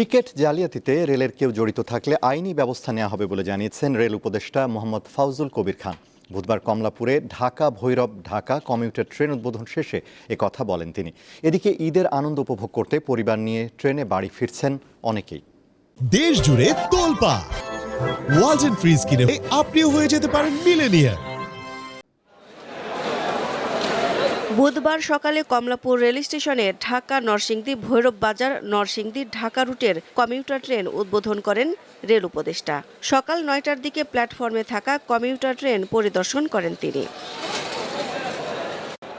Ticket জালিয়াতিতে রেলের কেউ জড়িত থাকলে আইনি ব্যবস্থা নেওয়া হবে বলে জানিয়েছেন রেল উপদেষ্টা মোহাম্মদ ফাউজুল কবির খান। বুধবার কমলাপুরে ঢাকা ভৈরব ঢাকা কমিউটার ট্রেন উদ্বোধন শেষে এ কথা বলেন তিনি। এদিকে ঈদের আনন্দ উপভোগ করতে পরিবার নিয়ে ট্রেনে বাড়ি ফিরছেন অনেকেই। দেশ জুড়ে তোলপা ওয়ালটন ফ্রিজ কিনে আপনিও হয়ে যেতে পারেন মিলেনিয়ার। বুধবার সকালে কমলাপুর রেল স্টেশনে ঢাকা নরসিংদী, ভৈরব বাজার নরসিংদী, ঢাকা রুটের কমিউটার ট্রেন উদ্বোধন করেন রেল উপদেষ্টা। সকাল নয়টার দিকে প্ল্যাটফর্মে থাকা কমিউটার ট্রেন পরিদর্শন করেন তিনি।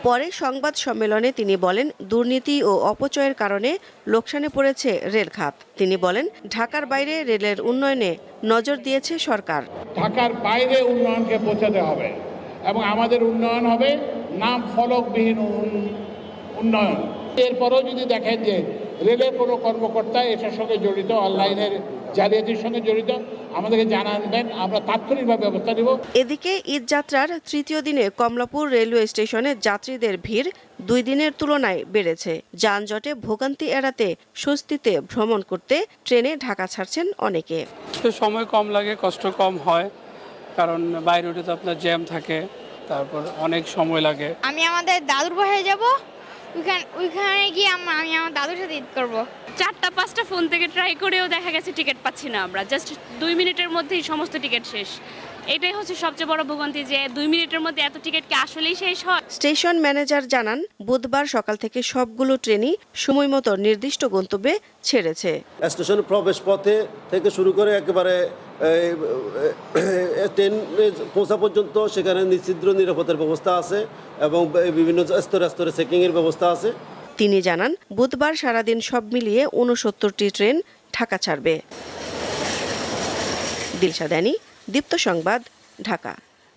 পরে সংবাদ সম্মেলনে তিনি বলেন, দুর্নীতি ও অপচয়ের কারণে লোকসানে পড়েছে রেল খাত। তিনি বলেন, ঢাকার বাইরে রেলের উন্নয়নে নজর দিয়েছে সরকার। ঢাকার বাইরে উন্নয়নকে পৌঁছাতে হবে এবং আমাদের উন্নয়ন হবে নাম ফলকবিহীন উন- উন্নয়ন। এরপরেও যদি দেখেন যে রেলের কোনো কর্মকর্তা এটার সঙ্গে জড়িত অনলাইনের জালিয়াতির সঙ্গে জড়িত আমাদেরকে জানাবেন আমরা তাৎক্ষণিকভাবে ব্যবস্থা নেব। এদিকে ঈদযাত্রার তৃতীয় দিনে কমলাপুর রেলওয়ে স্টেশনে যাত্রীদের ভিড় দুই দিনের তুলনায় বেড়েছে। যানজটে ভোগান্তি এড়াতে স্বস্তিতে ভ্রমণ করতে ট্রেনে ঢাকা ছাড়ছেন অনেকে। সময় কম লাগে কষ্ট কম হয় কারণ বাইরে তো আপনার জ্যাম থাকে। তারপর অনেক সময় লাগে। আমি আমাদের দাদুর বাসায় যাব ওইখানে ওইখানে গিয়ে আম- আমি আমার দাদুর সাথে ঈদ করব। চারটা পাঁচটা ফোন থেকে ট্রাই করেও দেখা গেছে টিকিট পাচ্ছি না আমরা। জাস্ট দুই মিনিটের মধ্যেই সমস্ত টিকিট শেষ। এটাই হচ্ছে সবচেয়ে বড় ভোগান্তি যে দুই মিনিটের মধ্যে এত টিকিট কি আসলেই শেষ হয়? স্টেশন ম্যানেজার জানান বুধবার সকাল থেকে সবগুলো ট্রেনই সময় মতো নির্দিষ্ট গন্তব্যে ছেড়েছে। স্টেশনের প্রবেশ পথে থেকে শুরু করে একেবারে ট্রেনে পৌঁছা পর্যন্ত সেখানে নিশ্চিদ্র নিরাপত্তার ব্যবস্থা আছে এবং বিভিন্ন স্তরে স্তরে চেকিংয়ের ব্যবস্থা আছে। তিনি জানান বুধবার সারাদিন সব মিলিয়ে উনসত্তরটি ট্রেন ঢাকা ছাড়বে। দিলশাদানি দীপ্ত সংবাদ ঢাকা।